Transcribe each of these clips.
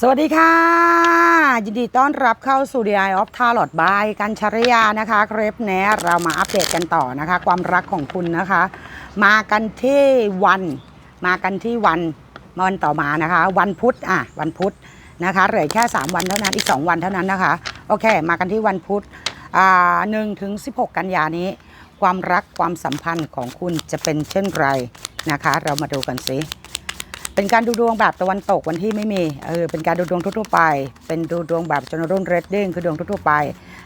สวัสดีค่ะ ยินดีต้อนรับเข้าสู่ The Eye of Tarot by กันชริยานะคะเครปแนะเรามาอัปเดตกันต่อนะคะ ความรักของคุณนะคะ มากันที่วัน มากันที่วันวันต่อมานะคะ วันพุธอะวันพุธนะคะเหลือแค่ 3 วันเท่านั้นอีก 2 วันเท่านั้นนะคะ โอเค มากันที่วันพุธอ่าหนึ่งถึง16กันยานี้ ความรักความสัมพันธ์ของคุณจะเป็นเช่นไรนะคะ เรามาดูกันสิ เป็นการดูดวงแบบตะวันตกวันที่ไม่มี เออ เป็นการดูดวงทั่วๆไป เป็นดูดวงแบบจนรุ่นเรดดิ้งคือดวงทั่วๆไป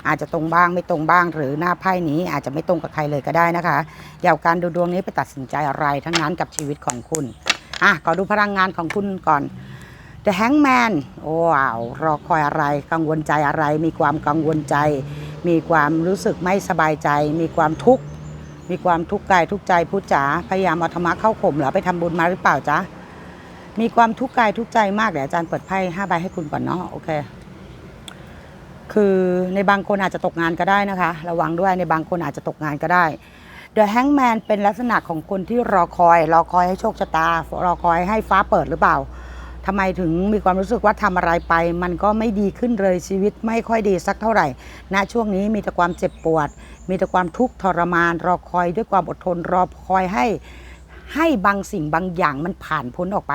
อาจจะตรงบ้างไม่ตรงบ้าง หรือหน้าไพ่นี้อาจจะไม่ตรงกับใครเลยก็ได้นะคะอย่าเอาการดูดวงนี้ไปตัดสินใจอะไรทั้งนั้นกับชีวิตของคุณ อะ ขอดูพลังงานของคุณก่อน The Hangman โอ้ว้าวรอคอยอะไร กังวลใจอะไร มีความกังวลใจ มีความรู้สึกไม่สบายใจ มีความทุกข์ มีความทุกข์กายทุกใจพูดจ๋า พยายามเอาธรรมะเข้าข่มเหรอไปทำบุญมาหรือเปล่าจ๊ะ มีความทุกข์กายทุกใจมากเดี๋ยวอาจารย์เปิดไพ่ห้าใบให้คุณก่อนเนาะโอเค คือในบางคนอาจจะตกงานก็ได้นะคะ ระวังด้วยในบางคนอาจจะตกงานก็ได้ The Hangman เป็นลักษณะของคนที่รอคอย รอคอยให้โชคชะตา รอคอยให้ฟ้าเปิดหรือเปล่าทำไมถึงมีความรู้สึกว่าทำอะไรไป มันก็ไม่ดีขึ้นเลยชีวิตไม่ค่อยดีสักเท่าไหร่ณช่วงนี้มีแต่ความเจ็บปวด มีแต่ความทุกข์ทรมาน รอคอยด้วยความอดทนรอคอยให้ ให้บางสิ่งบางอย่างมันผ่านพ้นออกไป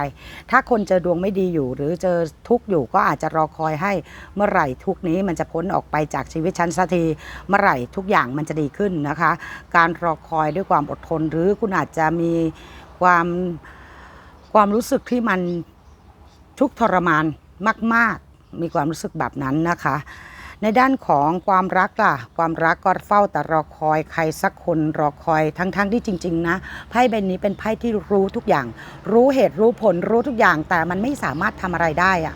ถ้าคนเจอดวงไม่ดีอยู่ หรือเจอทุกข์อยู่ก็อาจจะรอคอยให้เมื่อไหร่ทุกนี้มันจะพ้นออกไปจากชีวิตฉันสักทีเมื่อไหร่ทุกอย่างมันจะดีขึ้นนะคะ การรอคอยด้วยความอดทน หรือคุณอาจจะมีความความรู้สึกที่มันทุกข์ทรมานมาก ๆ มีความรู้สึกแบบนั้นนะคะ ในด้านของความรักล่ะ ความรักก็เฝ้าแต่รอคอยใครสักคนรอคอยทั้งๆที่จริง ๆ นะไพ่ใบนี้เป็นไพ่ที่รู้ทุกอย่าง รู้เหตุรู้ผลรู้ทุกอย่าง แต่มันไม่สามารถทำอะไรได้อะ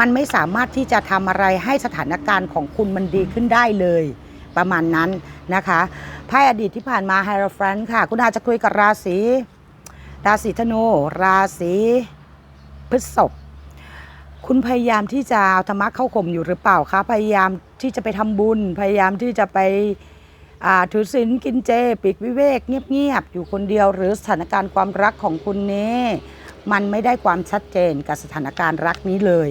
มันไม่สามารถที่จะทำอะไรให้สถานการณ์ของคุณมันดีขึ้นได้เลยประมาณนั้นนะคะไพ่อดีตที่ผ่านมาไฮโรฟรนค่ะ คุณอาจจะคุยกับราศีราศีธนู ราศีพฤษภ คุณพยายามที่จะเอาธรรมะเข้าข่มอยู่หรือเปล่าคะพยายามที่จะไปทำบุญ พยายามที่จะไปถือศีลกินเจปีกวิเวก เงียบๆอยู่คนเดียวหรือสถานการณ์ความรักของคุณนี้มันไม่ได้ความชัดเจนกับสถานการณ์รักนี้เลย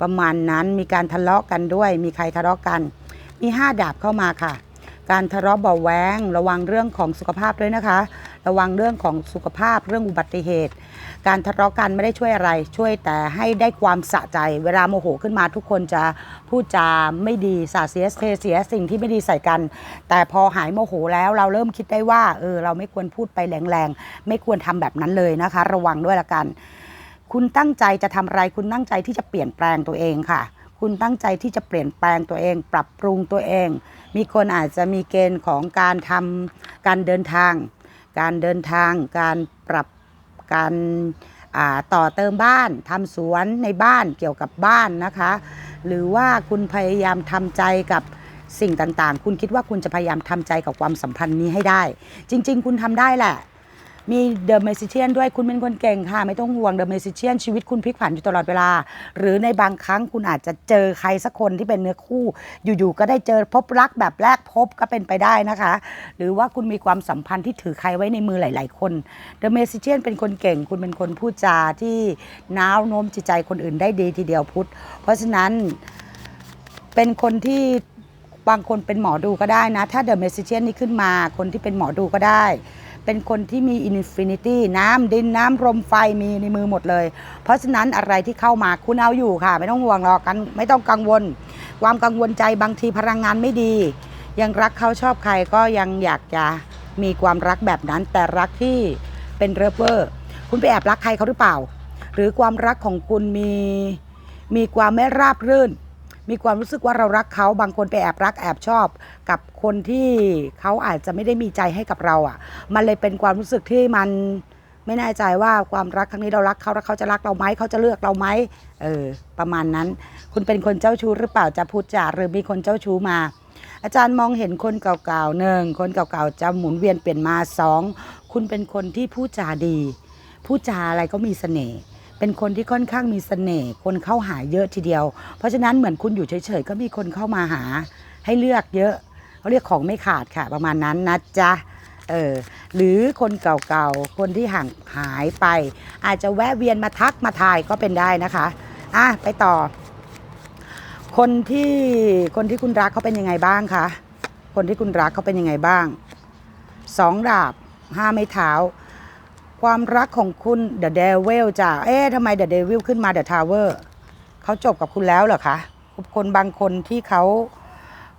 ประมาณนั้นมีการทะเลาะกันด้วย มีใครทะเลาะกัน มีห้าดาบเข้ามาค่ะ การทะเลาะเบาแวงระวังเรื่องของสุขภาพด้วยนะคะ ระวังเรื่องของสุขภาพเรื่องอุบัติเหตุ การทะเลาะกันไม่ได้ช่วยอะไร ช่วยแต่ให้ได้ความสะใจ เวลาโมโหขึ้นมาทุกคนจะพูดจาไม่ดีสาเสียเทเสียสิ่งที่ไม่ดีใส่กัน แต่พอหายโมโหแล้วเราเริ่มคิดได้ว่าเออเราไม่ควรพูดไปแรงๆไม่ควรทำแบบนั้นเลยนะคะ ระวังด้วยละกัน คุณตั้งใจจะทำอะไรคุณตั้งใจที่จะเปลี่ยนแปลงตัวเองค่ะ คุณตั้งใจที่จะเปลี่ยนแปลงตัวเอง ปรับปรุงตัวเอง มีคนอาจจะมีเกณฑ์ของการทำการเดินทาง การเดินทาง การปรับการต่อเติมบ้านทำสวนในบ้านเกี่ยวกับบ้านนะคะ หรือว่าคุณพยายามทำใจกับสิ่งต่างๆ คุณคิดว่าคุณจะพยายามทำใจกับความสัมพันธ์นี้ให้ได้ จริง ๆ คุณทำได้แหละ มีเดอะเมซิเชียนด้วยคุณเป็นคนเก่งค่ะ ไม่ต้องห่วงเดอะเมซิเชียนชีวิตคุณพลิกผันอยู่ตลอดเวลา หรือในบางครั้งคุณอาจจะเจอใครสักคนที่เป็นเนื้อคู่ อยู่ๆก็ได้เจอพบรักแบบแรกพบก็เป็นไปได้นะคะ หรือว่าคุณมีความสัมพันธ์ที่ถือใครไว้ในมือหลาย ๆ คนเดอะเมซิเชียนเป็นคนเก่ง คุณเป็นคนพูดจาที่น้าวโน้มจิตใจคนอื่นได้ดีทีเดียวพุทธเพราะฉะนั้นเป็นคนที่บางคนเป็นหมอดูก็ได้นะ ถ้าเดอะเมซิเชียนนี่ขึ้นมา คนที่เป็นหมอดูก็ได้ เป็นคนที่มีอินฟินิตี้น้ำดินน้ำลมไฟมีในมือหมดเลย เพราะฉะนั้นอะไรที่เข้ามาคุณเอาอยู่ค่ะ ไม่ต้องห่วงหรอกกันไม่ต้องกังวล ความกังวลใจบางทีพลังงานไม่ดี ยังรักเขาชอบใครก็ยังอยากจะมีความรักแบบนั้น แต่รักที่เป็นเรเวอร์คุณไปแอบรักใครเขาหรือเปล่า หรือความรักของคุณมีมีความไม่ราบรื่น มีความรู้สึกว่าเรารักเขาบางคนไปแอบรักแอบชอบ กับคนที่เขาอาจจะไม่ได้มีใจให้กับเราอะ มันเลยเป็นความรู้สึกที่มันไม่แน่ใจว่าความรักครั้งนี้เรารักเขาแล้วเขาจะรักเราไหมเขาจะเลือกเราไหมเออ ประมาณนั้น คุณเป็นคนเจ้าชู้หรือเปล่าจะพูดจาหรือมีคนเจ้าชู้มา อาจารย์มองเห็นคนเก่าๆหนึ่งคนเก่าๆจะหมุนเวียนเปลี่ยนมาสองคุณเป็นคนที่พูดจาดีพูดจาอะไรก็มีเสน่ห์ เป็นคนที่ค่อนข้างมีเสน่ห์คนเข้าหาเยอะทีเดียว เพราะฉะนั้นเหมือนคุณอยู่เฉยๆก็มีคนเข้ามาหา ให้เลือกเยอะเขาเรียกของไม่ขาดค่ะ ประมาณนั้นนะจ๊ะเออหรือคนเก่าๆ คนที่ห่างหายไป อาจจะแวะเวียนมาทักมาทายก็เป็นได้นะคะอะไปต่อ คนที่คนที่คุณรักเขาเป็นยังไงบ้างคะคนที่คุณรักเขาเป็นยังไงบ้างสองดาบห้าไม้เท้า ความรักของคุณ The Devil จ้ะเอ๊ะทำไม The Devil ขึ้นมา The Tower เขาจบกับคุณแล้วเหรอคะคนบางคนที่เขา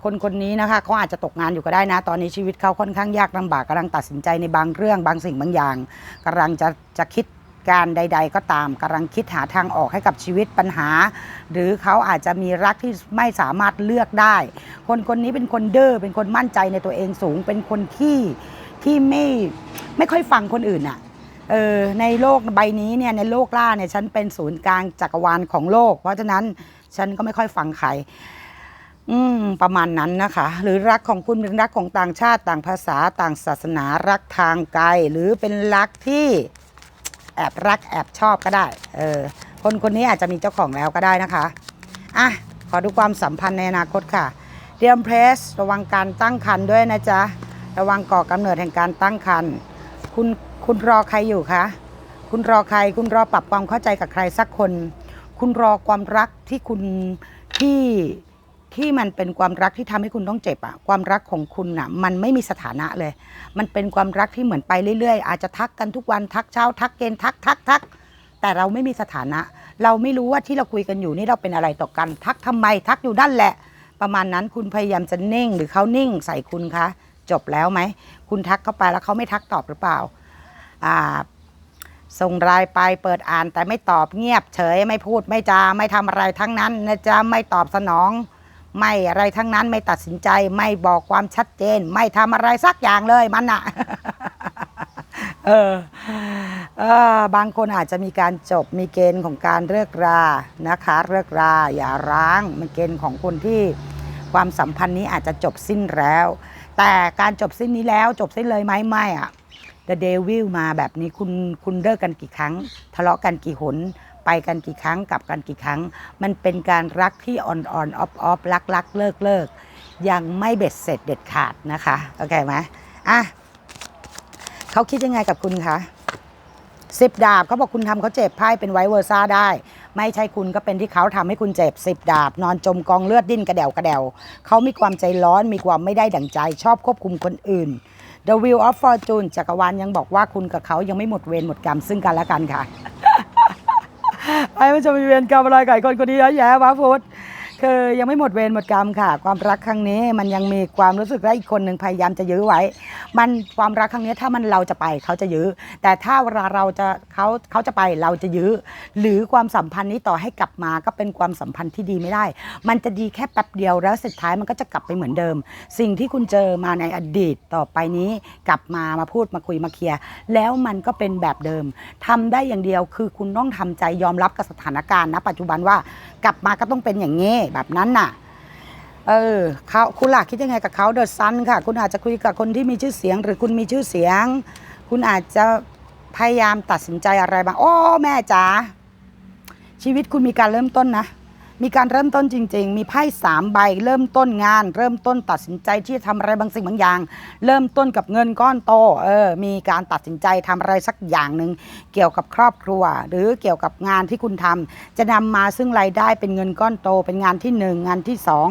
คนคนนี้นะคะเขาอาจจะตกงานอยู่ก็ได้นะ ตอนนี้ชีวิตเขาค่อนข้างยากลำบากกำลังตัดสินใจในบางเรื่อง บางสิ่งบางอย่างกำลังจะจะคิดการใด ๆ ก็ตามกำลังคิดหาทางออกให้กับชีวิตปัญหา หรือเขาอาจจะมีรักที่ไม่สามารถเลือกได้ คนคนนี้เป็นคนเด้อเป็นคนมั่นใจในตัวเองสูง เป็นคนที่ที่ไม่ไม่ค่อยฟังคนอื่นอะ เออในโลกใบนี้เนี่ยในโลกล่าเนี่ยฉันเป็นศูนย์กลางจักรวาลของโลก เพราะฉะนั้นฉันก็ไม่ค่อยฟังใครอืมประมาณนั้นนะคะ หรือรักของคุณเป็นรักของต่างชาติต่างภาษาต่างศาสนารักทางไกล หรือเป็นรักที่แอบรักแอบชอบก็ได้เออคนคนนี้อาจจะมีเจ้าของแล้วก็ได้นะคะอะขอดูความสัมพันธ์ในอนาคตค่ะเดียมเพรสระวังการตั้งครรภ์ด้วยนะจ๊ะระวังก่อกำเนิดแห่งการตั้งครรภ์คุณ คุณรอใครอยู่คะ คุณรอใคร คุณรอปรับความเข้าใจกับใครสักคน คุณรอความรักที่คุณที่ที่มันเป็นความรักที่ทำให้คุณต้องเจ็บอะความรักของคุณอะมันไม่มีสถานะเลย มันเป็นความรักที่เหมือนไปเรื่อยๆ อาจจะทักกันทุกวันทักเช้า ทักเย็นทักทักทักแต่เราไม่มีสถานะ เราไม่รู้ว่าที่เราคุยกันอยู่นี่เราเป็นอะไรต่อกัน ทักทำไมทักอยู่นั่นแหละ ประมาณนั้นคุณพยายามจะนิ่ง หรือเขานิ่งใส่คุณคะจบแล้วไหม คุณทักเข้าไปแล้วเขาไม่ทักตอบหรือเปล่า ส่งไลน์ไปเปิดอ่านแต่ไม่ตอบเงียบเฉยไม่พูดไม่จาไม่ทำอะไรทั้งนั้นนะจ๊ะไม่ตอบสนอง ไม่อะไรทั้งนั้นไม่ตัดสินใจไม่บอกความชัดเจน ไม่ทำอะไรสักอย่างเลยมันอะเออเออบางคนอาจจะมีการจบมีเกณฑ์ของการเลิกรานะคะเลิกราอย่าร้างมันเกณฑ์ของคนที่ความสัมพันธ์นี้อาจจะจบสิ้นแล้ว แต่การจบสิ้นนี้แล้วจบสิ้นเลยไหมไม่อะ The Devil มาแบบนี้คุณคุณเลิกกันกี่ครั้ง ทะเลาะกันกี่หน ไปกันกี่ครั้งกลับกันกี่ครั้ง มันเป็นการรักที่อ่อนอ่อนออฟออฟรักรักเลิกเลิกยังไม่เบ็ดเสร็จเด็ดขาดนะคะโอเคไหมอะเขาคิดยังไงกับคุณคะสิบดาบเขาบอกคุณทำเขาเจ็บไพ่เป็นไวเวอร์ซ่าได้ ไม่ใช่คุณก็เป็นที่เขาทำให้คุณเจ็บสิบดาบ นอนจมกองเลือดดิ้นกระเดวกระเดวเขามีความใจร้อนมีความไม่ได้ดั่งใจ ชอบควบคุมคนอื่น The Wheel of Fortune จักรวาลยังบอกว่าคุณกับเขายังไม่หมดเวรหมดกรรมซึ่งกันและกันค่ะไอ้ผู้ชมมีเวรกรรมอะไรกับคนคนนี้เยอะแยะวะพุทธ คือยังไม่หมดเวรหมดกรรมค่ะ ความรักครั้งนี้มันยังมีความรู้สึกว่าอีกคนหนึ่งพยายามจะยื้อไว้ มันความรักครั้งนี้ถ้ามันเราจะไปเขาจะยื้อ แต่ถ้าเวลาเราจะเขาเขาจะไปเราจะยื้อ หรือความสัมพันธ์นี้ต่อให้กลับมาก็เป็นความสัมพันธ์ที่ดีไม่ได้ มันจะดีแค่แป๊บเดียวแล้วสุดท้ายมันก็จะกลับไปเหมือนเดิม สิ่งที่คุณเจอมาในอดีตต่อไปนี้ กลับมามาพูดมาคุยมาเคลียร์แล้วมันก็เป็นแบบเดิมทำได้อย่างเดียวคือคุณต้องทำใจยอมรับกับสถานการณ์ณปัจจุบันว่า กลับมาก็ต้องเป็นอย่างนี้แบบนั้นน่ะ เออเขาคุณหลักคิดยังไงกับเขาเดอะซันค่ะ คุณอาจจะคุยกับคนที่มีชื่อเสียง หรือคุณมีชื่อเสียง คุณอาจจะพยายามตัดสินใจอะไรบางโอ้แม่จ๋าชีวิตคุณมีการเริ่มต้นนะ มีการเริ่มต้นจริง ๆ มีไพ่สามใบ เริ่มต้นงาน เริ่มต้นตัดสินใจที่จะทำอะไรบางสิ่งบางอย่าง เริ่มต้นกับเงินก้อนโตเออมีการตัดสินใจทำอะไรสักอย่างหนึ่งเกี่ยวกับครอบครัว หรือเกี่ยวกับงานที่คุณทำจะนำมาซึ่งรายได้เป็นเงินก้อนโต เป็นงานที่หนึ่งงานที่สอง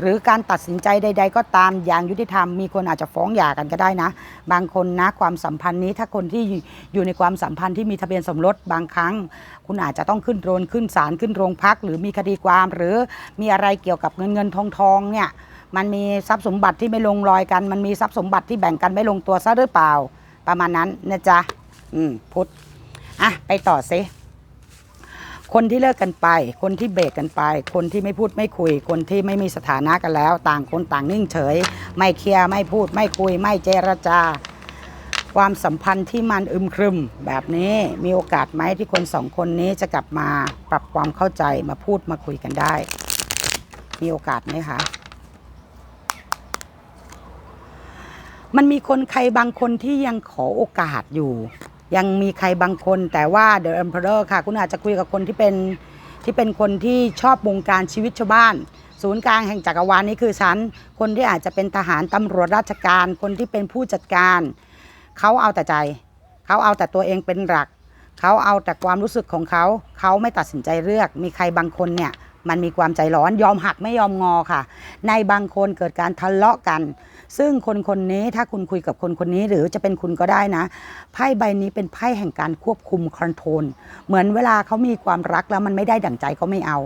หรือการตัดสินใจใด ๆ ก็ตามอย่างยุติธรรมมีคนอาจจะฟ้องหย่ากันก็ได้นะ บางคนนะความสัมพันธ์นี้ถ้าคนที่อยู่ในความสัมพันธ์ที่มีทะเบียนสมรสบางครั้ง คุณอาจจะต้องขึ้นโรงขึ้นศาลขึ้นโรงพัก หรือมีคดีความหรือมีอะไรเกี่ยวกับเงินเงินทองทองเนี่ยมันมีทรัพย์สมบัติที่ไม่ลงรอยกัน มันมีทรัพย์สมบัติที่แบ่งกันไม่ลงตัวซะหรือเปล่า ประมาณนั้นนะจ๊ะอืมพุทธอะไปต่อสิคนที่เลิกกันไป คนที่เบรกกันไป คนที่ไม่พูดไม่คุย คนที่ไม่มีสถานะกันแล้ว ต่างคนต่างนิ่งเฉย ไม่เคลียร์ไม่พูดไม่คุย ไม่เจรจา ความสัมพันธ์ที่มันอึมครึม แบบนี้มีโอกาสไหมที่คนสองคนนี้จะกลับมาปรับความเข้าใจมาพูดมาคุยกันได้ มีโอกาสไหมคะมันมีคนใครบางคนที่ยังขอโอกาสอยู่ ยังมีใครบางคนแต่ว่า The Emperor ค่ะ คุณอาจจะคุยกับคนที่เป็นที่เป็นคนที่ชอบวงการชีวิตชาวบ้าน ศูนย์กลางแห่งจักรวาลนี้คือฉัน คนที่อาจจะเป็นทหารตำรวจราชการ คนที่เป็นผู้จัดการ เขาเอาแต่ใจ เขาเอาแต่ตัวเองเป็นหลัก เขาเอาแต่ความรู้สึกของเขา เขาไม่ตัดสินใจเลือก มีใครบางคนเนี่ยมันมีความใจร้อนยอมหักไม่ยอมงอค่ะ ในบางคนเกิดการทะเลาะกัน ซึ่งคนคนนี้ถ้าคุณคุยกับคนคนนี้หรือจะเป็นคุณก็ได้นะ ไพ่ใบนี้เป็นไพ่แห่งการควบคุมคอนโทรลเหมือนเวลาเขามีความรักแล้วมันไม่ได้ดั่งใจเขาไม่เอา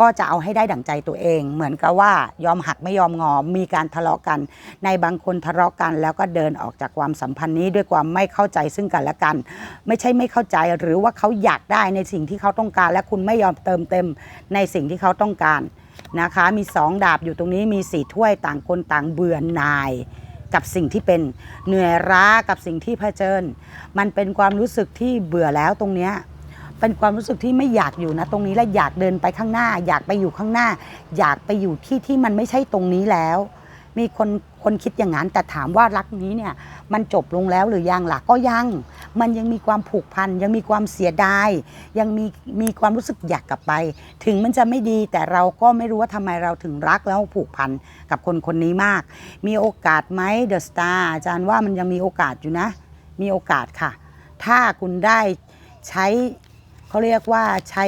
ก็จะเอาให้ได้ดั่งใจตัวเอง เหมือนกับว่ายอมหักไม่ยอมงอ มีการทะเลาะกัน ในบางคนทะเลาะกัน แล้วก็เดินออกจากความสัมพันธ์นี้ด้วยความไม่เข้าใจซึ่งกันและกัน ไม่ใช่ไม่เข้าใจหรือว่าเขาอยากได้ในสิ่งที่เขาต้องการ และคุณไม่ยอมเติมเต็มในสิ่งที่เขาต้องการนะคะมีสองดาบอยู่ตรงนี้มีสี่ถ้วยต่างคนต่างเบื่อหน่ายกับสิ่งที่เป็นเหนื่อยล้ากับสิ่งที่เผชิญ มันเป็นความรู้สึกที่เบื่อแล้วตรงเนี้ย เป็นความรู้สึกที่ไม่อยากอยู่นะตรงนี้และอยากเดินไปข้างหน้า อยากไปอยู่ข้างหน้า อยากไปอยู่ที่ที่มันไม่ใช่ตรงนี้แล้ว มีคนคนคิดอย่างนั้นแต่ถามว่ารักนี้เนี่ยมันจบลงแล้วหรือยังล่ะก็ยัง มันยังมีความผูกพันยังมีความเสียดาย ยังมีมีความรู้สึกอยากกลับไป ถึงมันจะไม่ดีแต่เราก็ไม่รู้ว่าทำไมเราถึงรักแล้วผูกพันกับคนคนนี้มาก มีโอกาสไหมเดอะสตาร์อาจารย์ว่ามันยังมีโอกาสอยู่นะ มีโอกาสค่ะ ถ้าคุณได้ใช้ เขาเรียกว่าใช้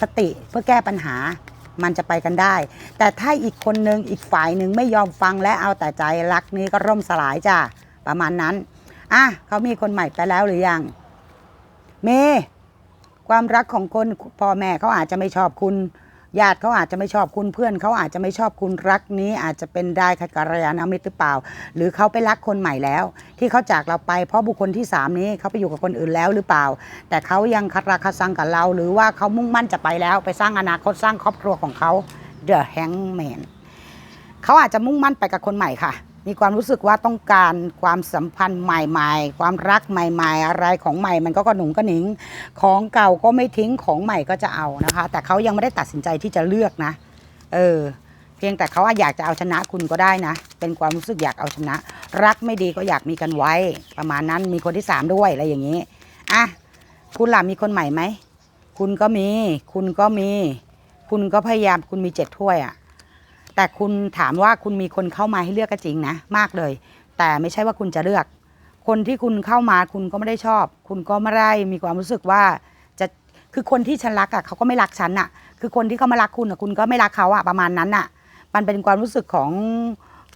สติเพื่อแก้ปัญหามันจะไปกันได้ แต่ถ้าอีกคนนึงอีกฝ่ายหนึ่งไม่ยอมฟังและเอาแต่ใจรักนี้ก็ร่มสลายจ้ะประมาณนั้นอะเขามีคนใหม่ไปแล้วหรือยัง เม ความรักของคนพ่อแม่เขาอาจจะไม่ชอบคุณ ญาติเขาอาจจะไม่ชอบคุณเพื่อนเขาอาจจะไม่ชอบคุณรักนี้ อาจจะเป็นได้กัลยาณมิตรหรือเปล่า หรือเขาไปรักคนใหม่แล้ว ที่เขาจากเราไปเพราะบุคคลที่สามนี้เขาไปอยู่กับคนอื่นแล้วหรือเปล่า แต่เขายังคาราคาซังกับเรา หรือว่าเขามุ่งมั่นจะไปแล้วไปสร้างอนาคตสร้างครอบครัวของเขา The Hangman เขาอาจจะมุ่งมั่นไปกับคนใหม่ค่ะ มีความรู้สึกว่าต้องการความสัมพันธ์ใหม่ๆ ความรักใหม่ๆ อะไรของใหม่ มันก็กระหนุงกระหนิง ของเก่าก็ไม่ทิ้งของใหม่ก็จะเอานะคะ แต่เขายังไม่ได้ตัดสินใจที่จะเลือกนะ เออ เพียงแต่เขาอยากจะเอาชนะคุณก็ได้นะ เป็นความรู้สึกอยากเอาชนะ รักไม่ดีก็อยากมีกันไว้ ประมาณนั้นมีคนที่สามด้วยอะไรอย่างนี้อะคุณล่ะมีคนใหม่ไหมคุณก็มี คุณก็มี คุณก็พยายามคุณมีเจ็ดถ้วยอะ่ะ แต่คุณถามว่าคุณมีคนเข้ามาให้เลือกก็จริงนะ มากเลย แต่ไม่ใช่ว่าคุณจะเลือก คนที่คุณเข้ามาคุณก็ไม่ได้ชอบ คุณก็ไม่ได้มีความรู้สึกว่าจะคือคนที่ฉันรักอะ่ะเขาก็ไม่รักฉันอะ คือคนที่เขามารักคุณอะคุณก็ไม่รักเขาอะประมาณนั้นอะ มันเป็นความรู้สึกของ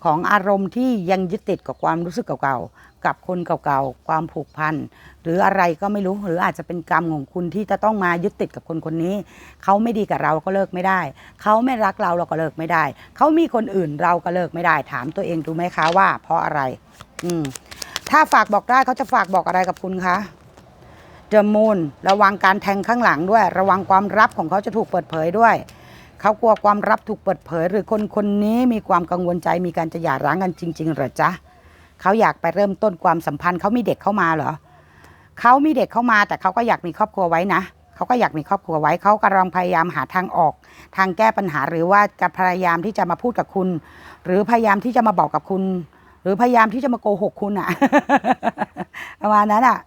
ของอารมณ์ที่ยังยึดติดกับความรู้สึกเก่าๆ กับคนเก่าๆ ความผูกพัน หรืออะไรก็ไม่รู้ หรืออาจจะเป็นกรรมของคุณที่จะต้องมายึดติดกับคนคนนี้ เขาไม่ดีกับเราก็เลิกไม่ได้ เขาไม่รักเราเราก็เลิกไม่ได้ เขามีคนอื่นเราก็เลิกไม่ได้ ถามตัวเองดูไหมคะว่า เพราะอะไร อืม ถ้าฝากบอกได้เขาจะฝากบอกอะไรกับคุณคะเดอะมูนระวังการแทงข้างหลังด้วย ระวังความลับของเขาจะถูกเปิดเผยด้วยเขากลัวความลับถูกเปิดเผย หรือคนคนนี้มีความกังวลใจมีการจะหย่าร้างกันจริงๆหรอจ๊ะ เขาอยากไปเริ่มต้นความสัมพันธ์เขามีเด็กเข้ามาเหรอเขามีเด็กเข้ามาแต่เขาก็อยากมีครอบครัวไว้นะเขาก็อยากมีครอบครัวไว้เขากำลังพยายามหาทางออก ทางแก้ปัญหาหรือว่าจะพยายามที่จะมาพูดกับคุณ หรือพยายามที่จะมาบอกกับคุณ หรือพยายามที่จะมาโกหกคุณอะประมาณนั้นอะ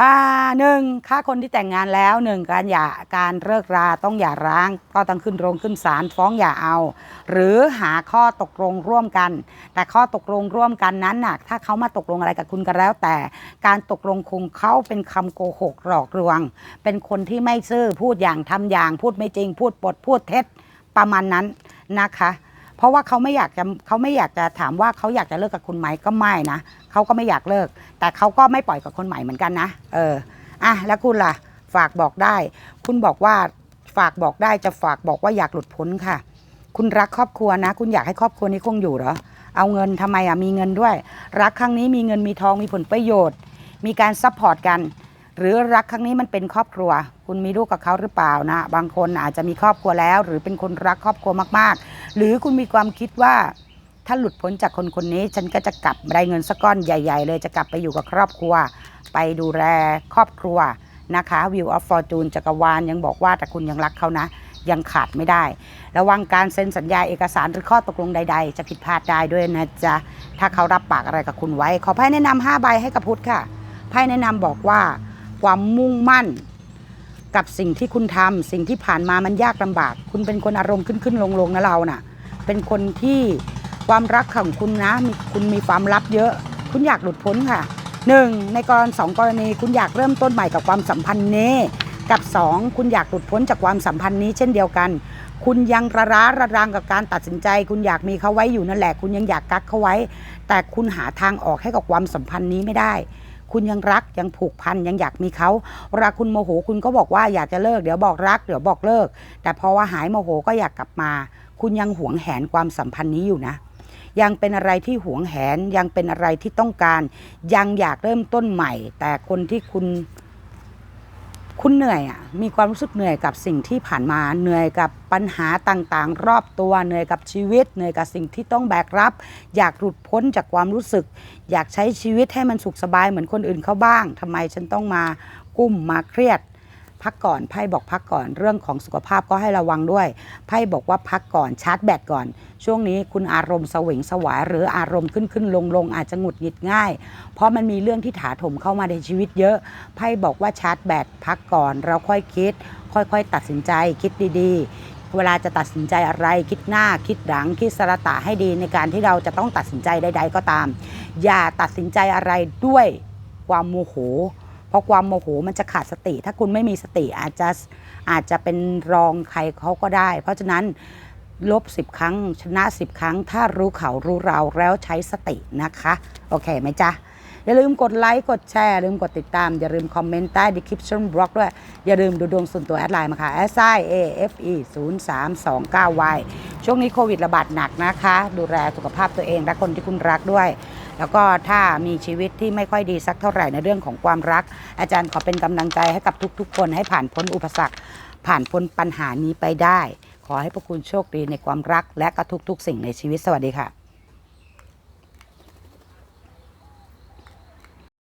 อ่าหนึ่งค่าคนที่แต่งงานแล้วหนึ่งการหย่าการเลิกราต้องหย่าร้าง ก็ต้องขึ้นโรงขึ้นศาลฟ้องหย่าเอา หรือหาข้อตกลงร่วมกัน แต่ข้อตกลงร่วมกันนั้นน่ะถ้าเขามาตกลงอะไรกับคุณก็แล้ว แต่การตกลงคงเขาเป็นคำโกหกหลอกลวง เป็นคนที่ไม่ซื่อพูดอย่างทำอย่าง พูดไม่จริง พูดปดพูดเท็จประมาณนั้นนะคะ เพราะว่าเขาไม่อยากจะเขาไม่อยากจะถามว่าเขาอยากจะเลิกกับคุณไหมก็ไม่นะเขาก็ไม่อยากเลิก แต่เขาก็ไม่ปล่อยกับคนใหม่เหมือนกันนะ เอออะแล้วคุณล่ะ ฝากบอกได้ คุณบอกว่าฝากบอกได้จะฝากบอกว่าอยากหลุดพ้นค่ะ คุณรักครอบครัวนะ คุณอยากให้ครอบครัวนี้คงอยู่เหรอเอาเงินทำไมอะมีเงินด้วย รักครั้งนี้มีเงินมีทองมีผลประโยชน์ มีการซัพพอร์ตกัน หรือรักครั้งนี้มันเป็นครอบครัว คุณมีลูกกับเขาหรือเปล่านะ บางคนอาจจะมีครอบครัวแล้ว หรือเป็นคนรักครอบครัวมาก ๆ หรือคุณมีความคิดว่า ถ้าหลุดพ้นจากคนคนนี้ ฉันก็จะกลับได้เงินสักก้อนใหญ่ ๆ เลยจะกลับไปอยู่กับครอบครัว ไปดูแลครอบครัวนะคะ View of Fortune จักรวาลยังบอกว่าแต่คุณยังรักเขานะ ยังขาดไม่ได้ ระวังการเซ็นสัญญาเอกสารหรือข้อตกลงใด ๆ จะผิดพลาดได้ด้วยนะจ๊ะ ถ้าเขารับปากอะไรกับคุณไว้ ขอไพ่แนะนำห้าใบให้กับพุทธค่ะไพ่แนะนำบอกว่า ความมุ่งมั่น กับสิ่งที่คุณทำสิ่งที่ผ่านมามันยากลำบาก คุณเป็นคนอารมณ์ขึ้นขึ้นลงลงนะเราน่ะ เป็นคนที่ความรักของคุณนะมีคุณมีความลับเยอะ คุณอยากหลุดพ้นค่ะหนึ่งในกรณีสองกรณีคุณอยากเริ่มต้นใหม่กับความสัมพันธ์นี้กับสองคุณอยากหลุดพ้นจากความสัมพันธ์นี้เช่นเดียวกัน คุณยังระร้าระรังกับการตัดสินใจ คุณอยากมีเขาไว้อยู่นั่นแหละ คุณยังอยากกักเขาไว้ แต่คุณหาทางออกให้กับความสัมพันธ์นี้ไม่ได้ คุณยังรักยังผูกพันยังอยากมีเขาเวลาคุณโมโหคุณก็บอกว่าอยากจะเลิกเดี๋ยวบอกรักเดี๋ยวบอกเลิก แต่พอว่าหายโมโหก็อยากกลับมา คุณยังหวงแหนความสัมพันธ์นี้อยู่นะ ยังเป็นอะไรที่หวงแหนยังเป็นอะไรที่ต้องการ ยังอยากเริ่มต้นใหม่ แต่คนที่คุณ คุณเหนื่อยอะมีความรู้สึกเหนื่อยกับสิ่งที่ผ่านมาเหนื่อยกับปัญหาต่างๆ รอบตัวเหนื่อยกับชีวิต เหนื่อยกับสิ่งที่ต้องแบกรับ อยากหลุดพ้นจากความรู้สึก อยากใช้ชีวิตให้มันสุขสบายเหมือนคนอื่นเขาบ้างทำไมฉันต้องมากุ้มมาเครียด พักก่อนไพ่บอกพักก่อน เรื่องของสุขภาพก็ให้ระวังด้วยไพ่บอกว่าพักก่อนชาร์จแบตก่อน ช่วงนี้คุณอารมณ์สวิงสวายหรืออารมณ์ขึ้นขึ้นลงลงอาจจะหงุดหงิดง่าย เพราะมันมีเรื่องที่ถาถมเข้ามาในชีวิตเยอะไพ่บอกว่าชาร์จแบตพักก่อนเราค่อยคิด ค่อยๆ ตัดสินใจคิดดีๆ เวลาจะตัดสินใจอะไรคิดหน้าคิดหลังคิดสระตะให้ดีในการที่เราจะต้องตัดสินใจใด ๆ ก็ตาม อย่าตัดสินใจอะไรด้วยความโมโห เพราะความโมโหมันจะขาดสติ ถ้าคุณไม่มีสติอาจจะอาจจะเป็นรองใครเขาก็ได้ เพราะฉะนั้นลบ10 ครั้ง ชนะ 10 ครั้ง ถ้ารู้เขารู้เราแล้วใช้สตินะคะ โอเคไหมจ๊ะ อย่าลืมกดไลค์กดแชร์ลืมกดติดตาม อย่าลืมคอมเมนต์ใต้ description block ด้วย อย่าลืมดูดวงส่วนตัวแอดไลน์มาค่ะ s i a f e 0 3 2 9 y ช่วงนี้โควิดระบาดหนักนะคะ ดูแลสุขภาพตัวเองและคนที่คุณรักด้วย แล้วก็ถ้ามีชีวิตที่ไม่ค่อยดีสักเท่าไหร่ในเรื่องของความรัก อาจารย์ขอเป็นกำลังใจให้กับทุก ๆ คนให้ผ่านพ้นอุปสรรค ผ่านพ้นปัญหานี้ไปได้ ขอให้พวกคุณโชคดีในความรักและก็ทุก ๆ สิ่งในชีวิตสวัสดีค่ะ